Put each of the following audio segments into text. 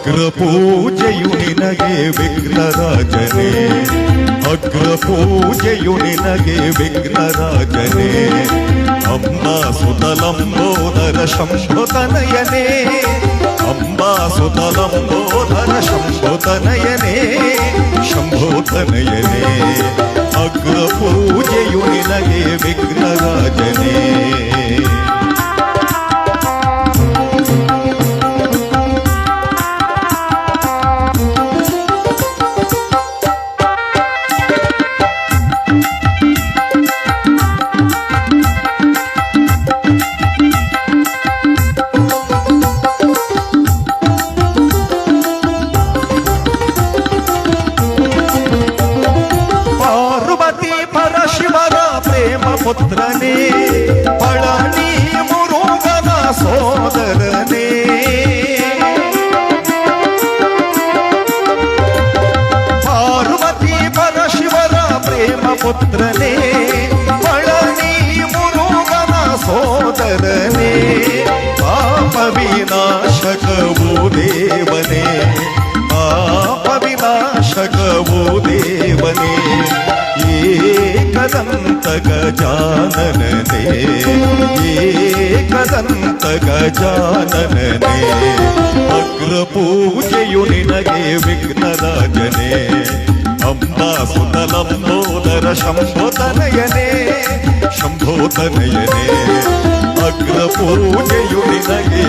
ಅಗ್ರ ಪೂಜೆಯು ನಿನಗೆ ವಿಘ್ನರಾಜನೇ ಅಗ್ರ ಪೂಜೆಯು ನಿನಗೆ ವಿಘ್ನರಾಜನೇ ಅಂಬಾ ಸುತಲಂಬೋದರ ಶಂಭುತನಯನೇ ಅಂಬಾ ಸುತಲಂಬೋದರ ಶಂಭುತನಯನೇ ಶಂಭುತನಯನೇ ಅಗ್ರ ಪೂಜೆಯು ನಿನಗೆ ವಿಘ್ನರಾಜನೇ వినాశకము దేవనే పాప వినాశకము దేవనే ఏకదంతక జానననే ఏకదంతక జానననే. అగ్రపూజయు నినగే విఘ్నరాజనే అంబా సుతలంబోదర శంభోతనయనే శంభోతనయనే ಅಗ್ರ ಪೂಜೆಯು ನಿನಗೆ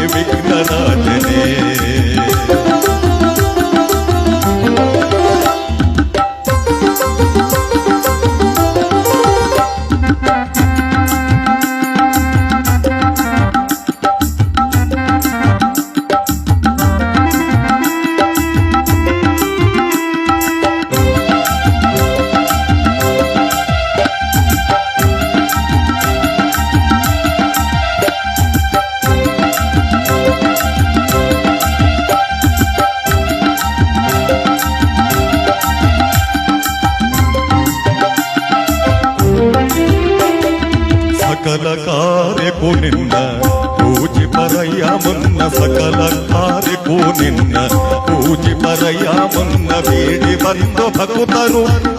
Maru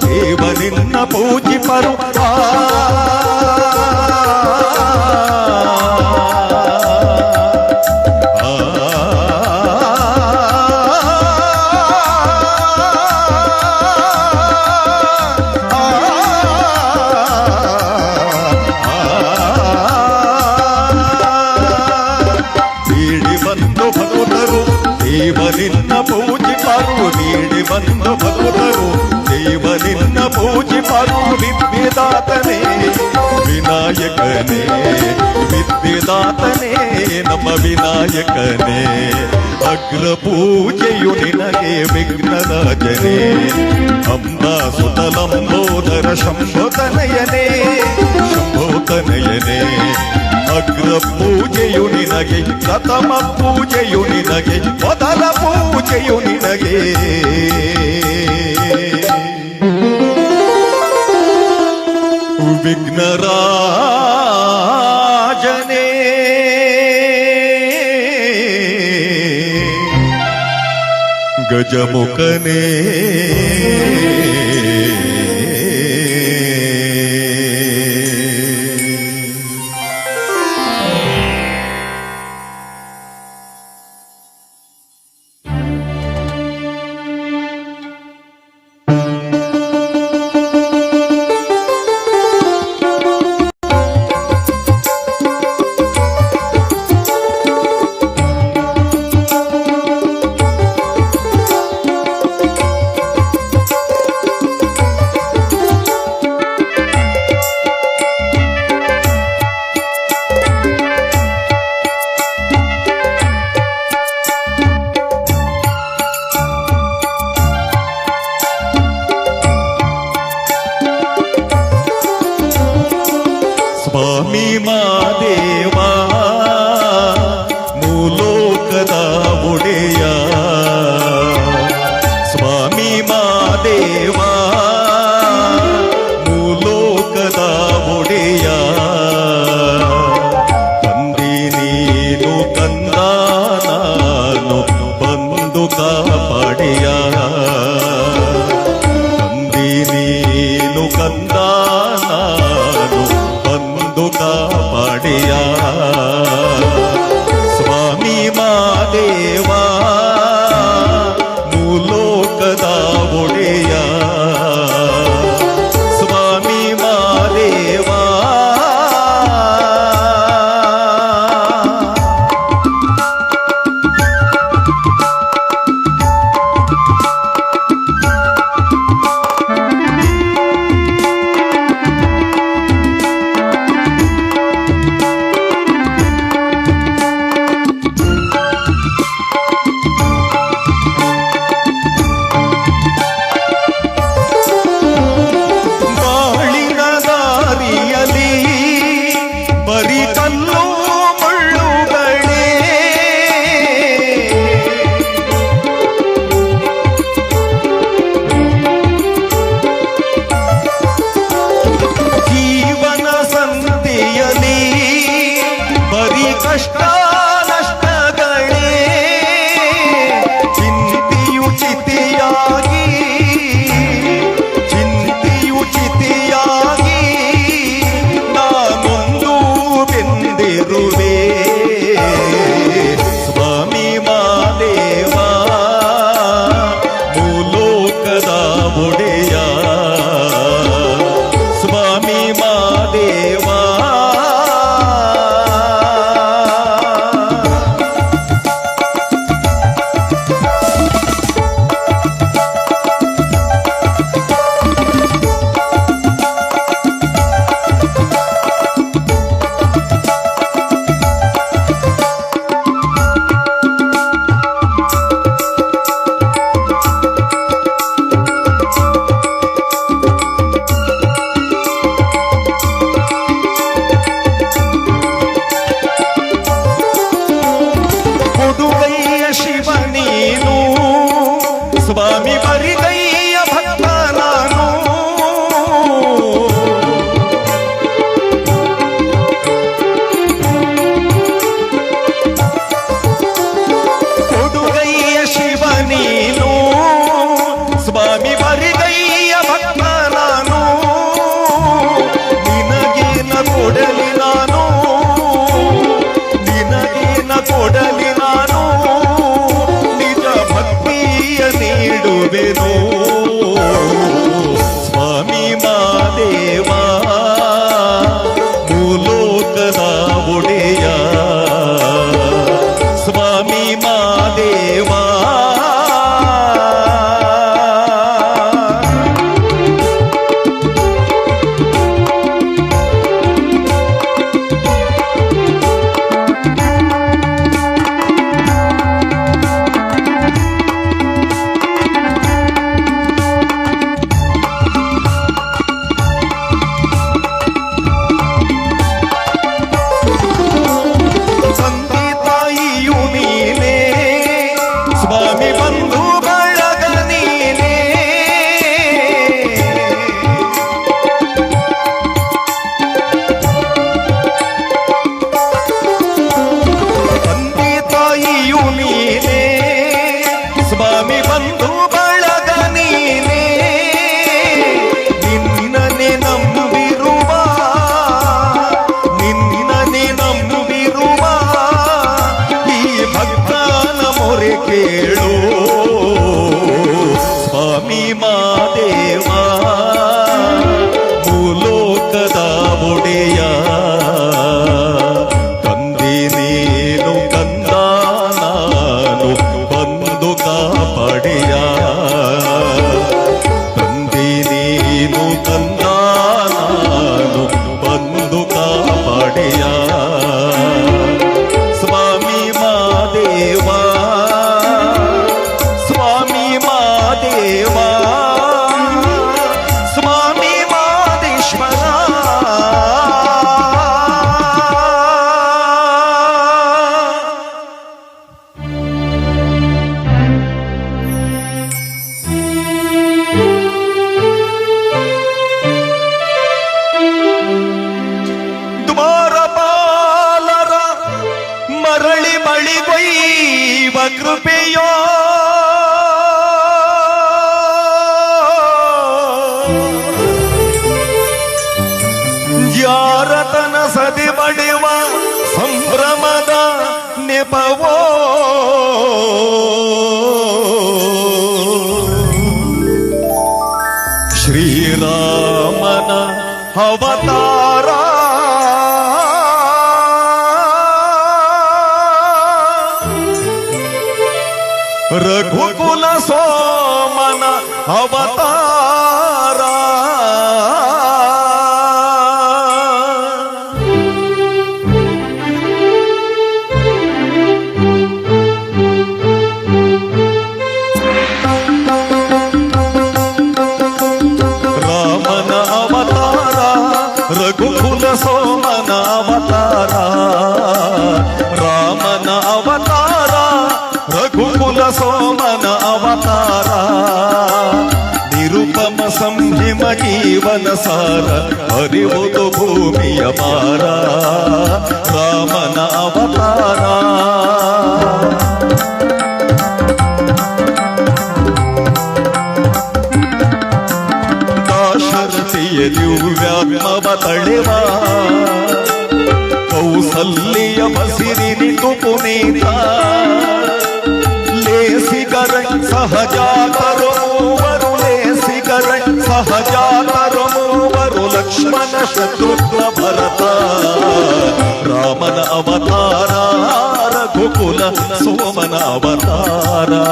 ವಿದ್ಯೆದಾತನೇ ನಮ್ಮ ವಿನಾಯಕನೇ ಅಗ್ರ ಪೂಜೆಯು ನಿನಗೆ ವಿಘ್ನರಾಜನೇ ಅಂಬಾ ಸುತಲಂಬೋದರ ಶಂಭೋತನಯನೇ ಶಂಭೋತನಯನೇ ಅಗ್ರ ಪೂಜೆಯು ನಿನಗೆ ಪ್ರಥಮ ಪೂಜೆಯು ನಿನಗೆ ಮೊದಲ ಪೂಜೆಯು ನಿನಗೆ ವಿಘ್ನರಾಜನೇ గజముకనే ನೀಡುವೆನು? Swami ಮರಳಿ ಬಳಿಗೊಯ್ಯುವ ಕೃಪೆಯೋ ಸಾರ ಅರಿವುದು ಭೂಮಿಯ ಮಾರ ರಾಮನ ಅವತಾರ ದಾಶರಥಿಯ ದಿವ್ಯಾತ್ಮವ ತಳೆವ ಕೌಸಲ್ಯ ಬಸಿರಿನಿತು ಪುನೀತ ಲೇಸಿಗರ ಸಹಜಾತರು ಮೂವರು ಲೇಸಿಗರ ಸಹಜಾ రామన శత్రుత్వ భరత రామన అవతార రఘుకుల సోమన అవతారా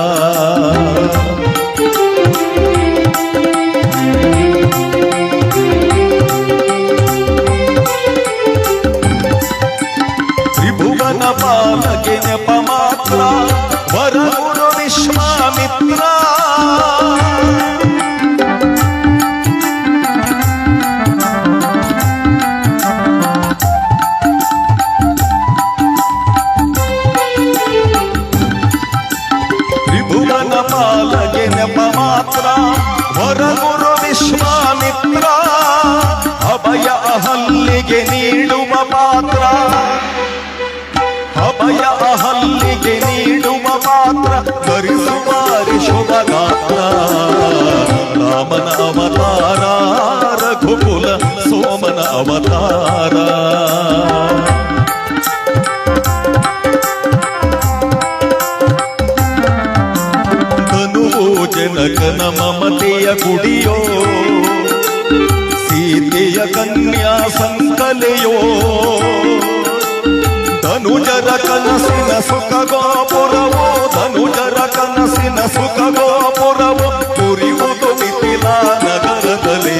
ಕನ್ಯಾ ಸಂಕಲೆಯೋ ಧನುಜರ ಕನಸಿನ ಸುಖಗೋಪುರವೋ ಧನುಜರ ಕನಸಿನ ಸುಖಗೋಪುರವೋ ಕುರಿಯುವುದು ಮಿಥಿಲ ನಗರದಲ್ಲಿ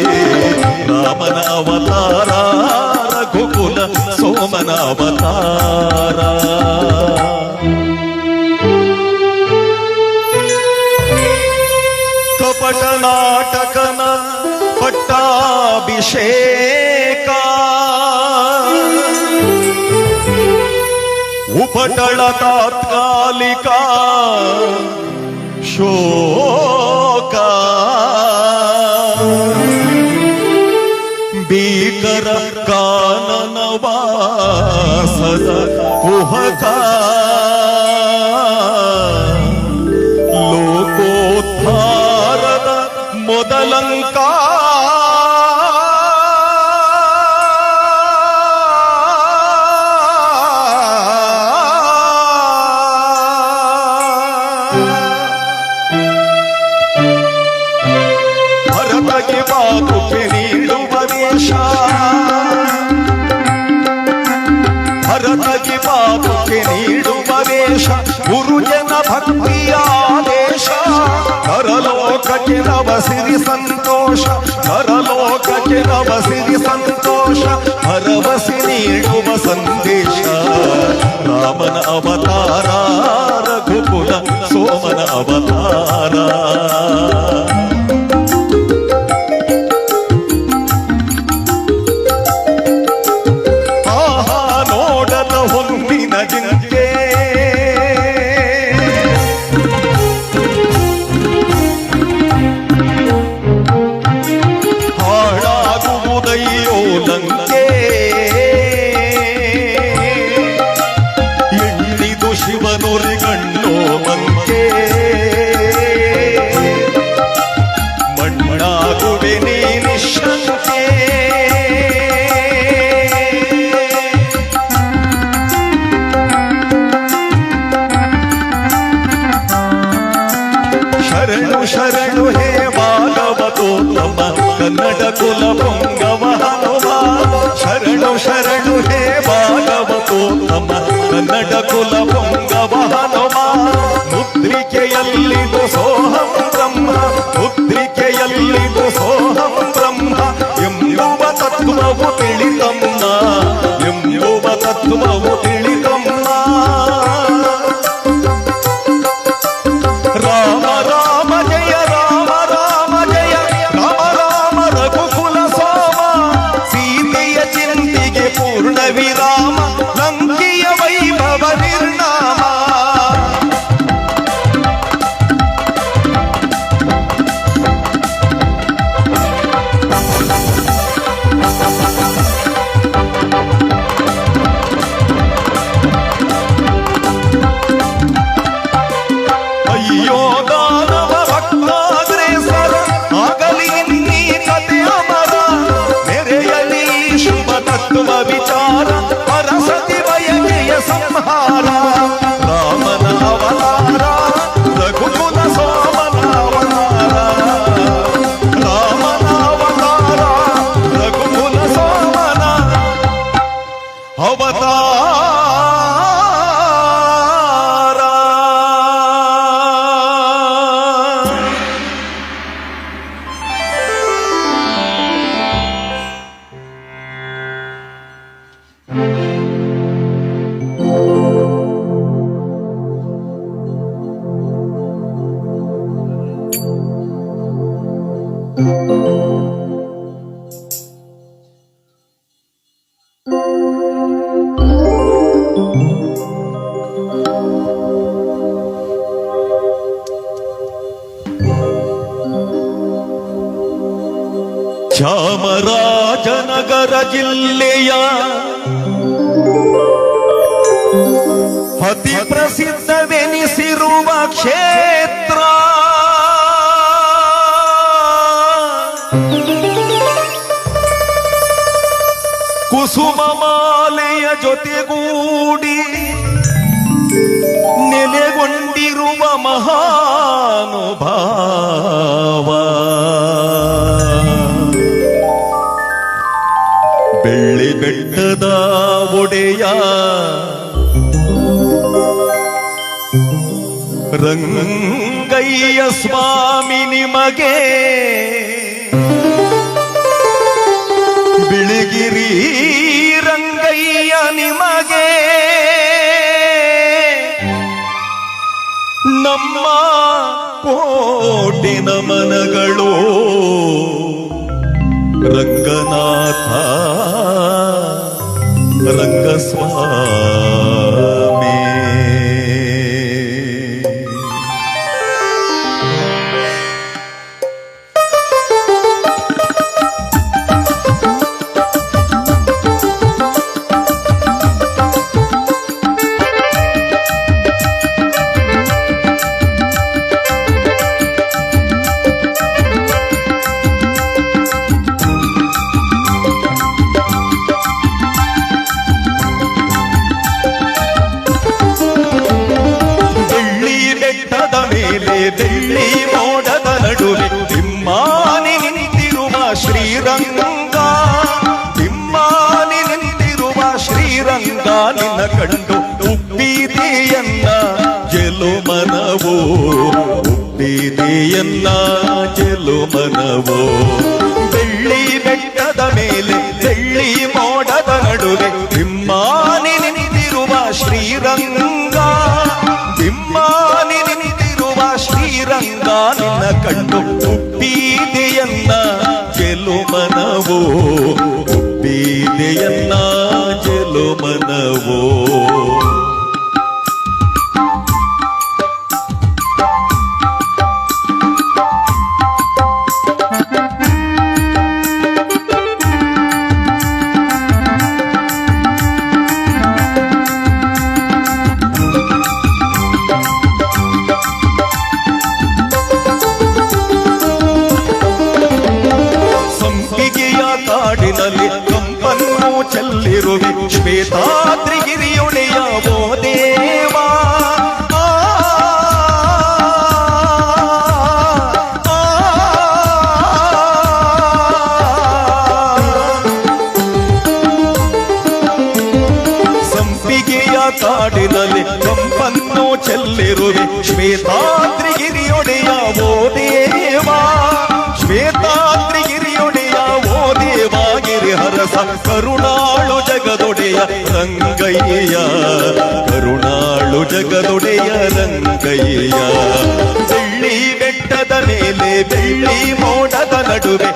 ರಾಮನ ಅವತಾರ ರಘುಕುಲ ಸೋಮನ ಅವತಾರ ಉಪಟಳ ತಾತ್ಕಾಲಿಕ ಶೋಕ ಭೀಕರ ಕಾನನ ವಾಸದ ಕುಹಕ ಲೋಕೋತ್ಥಾರದ ಮೊದಲ ನರಲೋಕಕ್ಕೆ ನವ ಸಿರಿ ಸಂತೋಷ ನರಲೋಕಕ್ಕೆ ನವ ಸಿರಿ ಸಂತೋಷ ಭರವಸೆ ನೀಡುವ ಸಂದೇಶ ರಾಮನ ಅವತಾರ ರಘುಕುಲ ಸೋಮನ ಅವತಾರ ಚಾಮರಾಜನಗರ ಜಿಲ್ಲೆಯ ಅತಿ ಪ್ರಸಿದ್ಧವೆನಿಸಿರುವ ಕ್ಷೇತ್ರ. ಕುಸುಮ ಮಾಲೆಯ ಜೊತೆಗೂಡಿ ನೆಲೆಗೊಂಡಿರುವ ಮಹಾನುಭಾವ. ಪೀಠದ ಒಡೆಯ ರಂಗಯ್ಯ ಸ್ವಾಮಿ ನಿಮಗೆ ಬಿಳಿಗಿರಿ ರಂಗಯ್ಯ ನಿಮಗೆ ನಮ್ಮ ಕೋಟಿ ನಮನ ಕಾಡಿನಲ್ಲಿ ಕಂಪನ್ನು ಚೆಲ್ಲಿರುವಿ ಶ್ವೇತಾದ್ರಿಗೆ ಬೆಳ್ಳಿ ಬೆಟ್ಟದ ಮೇಲೆ ಬೆಳ್ಳಿ ಮೋಡದ ನಡುವೆ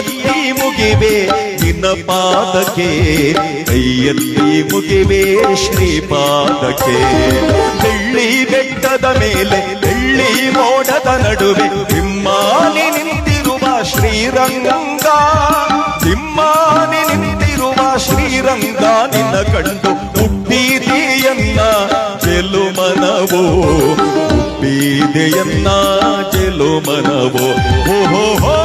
ಕೈಯತ್ತಿ ಮುಗಿವೆ ನಿನ್ನ ಪಾದಕ್ಕೆ ಕೈಯತ್ತಿ ಮುಗಿವೆ ಶ್ರೀಪಾದಕ್ಕೆ ಬೆಳ್ಳಿ ಬೆಟ್ಟದ ಮೇಲೆ ಬೆಳ್ಳಿ ಮೋಡದ ನಡುವೆ ನಿಮ್ಮಾನೆ ನಿಂತಿರುವ ಶ್ರೀರಂಗ ನಿಮ್ಮಾನೆ ನಿಂತಿರುವ ಶ್ರೀರಂಗ ನಿನ್ನ ಕಂಡು ಹುಟ್ಟಿದೆಯನ್ನ ಚೆಲು ಮನವೋ ಹುಟ್ಟಿದೆಯನ್ನ ಚೆಲು ಮನವೋ ಓಹೋ